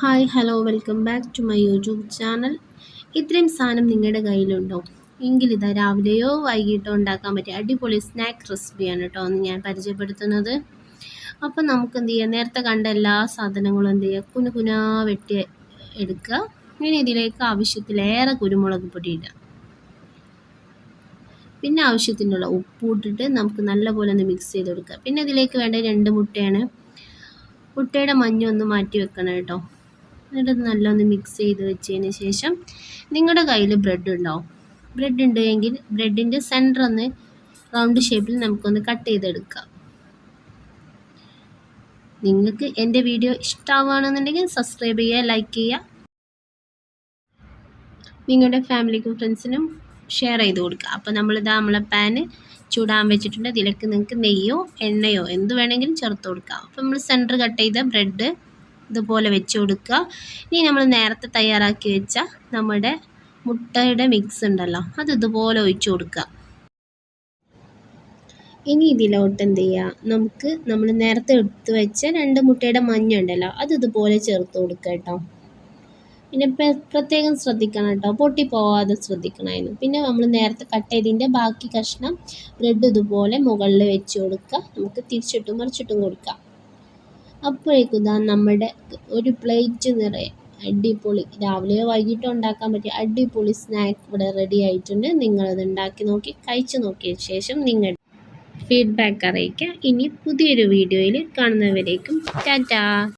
Hi hello welcome back to my YouTube channel. ഇത്രയും സാധനം നിങ്ങളുടെ കയ്യിലുണ്ടോ? എങ്കിൽ ഇതാ രാവിലെയോ വൈകിട്ടോ ഉണ്ടാക്കാൻ പറ്റിയ അടിപൊളി സ്നാക്ക് റെസിപ്പിയാണ് കേട്ടോ എന്ന് ഞാൻ പരിചയപ്പെടുത്തുന്നത്. അപ്പം നമുക്ക് എന്ത് ചെയ്യാം? നേരത്തെ കണ്ട എല്ലാ സാധനങ്ങളും എന്ത് ചെയ്യുക കുനു കുനാ വെട്ടി എടുക്കുക ഇനി ഇതിലേക്ക് ആവശ്യത്തിലേറെ കുരുമുളക് പൊടി ഇടുക പിന്നെ ആവശ്യത്തിനുള്ള ഉപ്പ് ഇട്ടിട്ട് നമുക്ക് നല്ലപോലെ ഒന്ന് മിക്സ് ചെയ്ത് കൊടുക്കുക പിന്നെ ഇതിലേക്ക് വേണ്ട രണ്ട് മുട്ടയാണ്. മുട്ടയുടെ മഞ്ഞ ഒന്ന് മാറ്റി വെക്കണം കേട്ടോ. എന്നിട്ട് നല്ലൊന്ന് മിക്സ് ചെയ്ത് വെച്ചതിന് ശേഷം നിങ്ങളുടെ കയ്യിൽ ബ്രെഡ് ഉണ്ടാവും. ബ്രെഡ് ഉണ്ടെങ്കിൽ ബ്രെഡിന്റെ സെന്റർ ഒന്ന് റൗണ്ട് ഷേപ്പിൽ നമുക്കൊന്ന് കട്ട് ചെയ്തെടുക്കാം. നിങ്ങൾക്ക് എന്റെ വീഡിയോ ഇഷ്ടമാവുകയാണെന്നുണ്ടെങ്കിൽ സബ്സ്ക്രൈബ് ചെയ്യുക ലൈക്ക് ചെയ്യുക. നിങ്ങളുടെ ഫാമിലിക്കും ഫ്രണ്ട്സിനും ഷെയർ ചെയ്ത് കൊടുക്കുക. അപ്പോൾ നമ്മളിതാ നമ്മളെ പാന് ചൂടാൻ വെച്ചിട്ടുണ്ട്. ഇതിലേക്ക് നിങ്ങൾക്ക് നെയ്യോ എണ്ണയോ എന്ത് വേണമെങ്കിലും ചേർത്ത് കൊടുക്കാം. അപ്പോൾ നമ്മൾ സെന്റർ കട്ട് ചെയ്ത ബ്രെഡ് ഇതുപോലെ വെച്ച് കൊടുക്കുക. ഇനി നമ്മൾ നേരത്തെ തയ്യാറാക്കി വെച്ച നമ്മുടെ മുട്ടയുടെ മിക്സ് ഉണ്ടല്ലോ അത് ഇതുപോലെ ഒഴിച്ച് കൊടുക്കുക. ഇനി ഇതിലോട്ട് എന്ത് ചെയ്യുക? നമുക്ക് നമ്മൾ നേരത്തെ എടുത്ത് വെച്ച രണ്ട് മുട്ടയുടെ മഞ്ഞ ഉണ്ടല്ലോ അത് ഇതുപോലെ ചേർത്ത് കൊടുക്കുക കേട്ടോ. പിന്നെ പ്രത്യേകം ശ്രദ്ധിക്കണം കേട്ടോ. പൊട്ടിപ്പോവാതെ ശ്രദ്ധിക്കണമായിരുന്നു പിന്നെ നമ്മൾ നേരത്തെ കട്ട് ചെയ്തതിന്റെ ബാക്കി കഷ്ണം ബ്രെഡ് ഇതുപോലെ മുകളിൽ വെച്ച് കൊടുക്കുക. നമുക്ക് തിരിച്ചിട്ടും മറിച്ചിട്ടും കൊടുക്കാം. അപ്പോഴേക്കും ഇതാ നമ്മുടെ ഒരു പ്ലേറ്റ് നിറയെ അടിപൊളി. രാവിലെയോ വൈകിട്ടോ ഉണ്ടാക്കാൻ പറ്റിയ അടിപൊളി സ്നാക്ക് ഇവിടെ റെഡി ആയിട്ടുണ്ട്. നിങ്ങളത് ഉണ്ടാക്കി നോക്കി കഴിച്ചു നോക്കിയ ശേഷം നിങ്ങൾ ഫീഡ്ബാക്ക് അറിയിക്കുക ഇനി പുതിയൊരു വീഡിയോയിൽ കാണുന്നവരേക്കും ടാറ്റാ.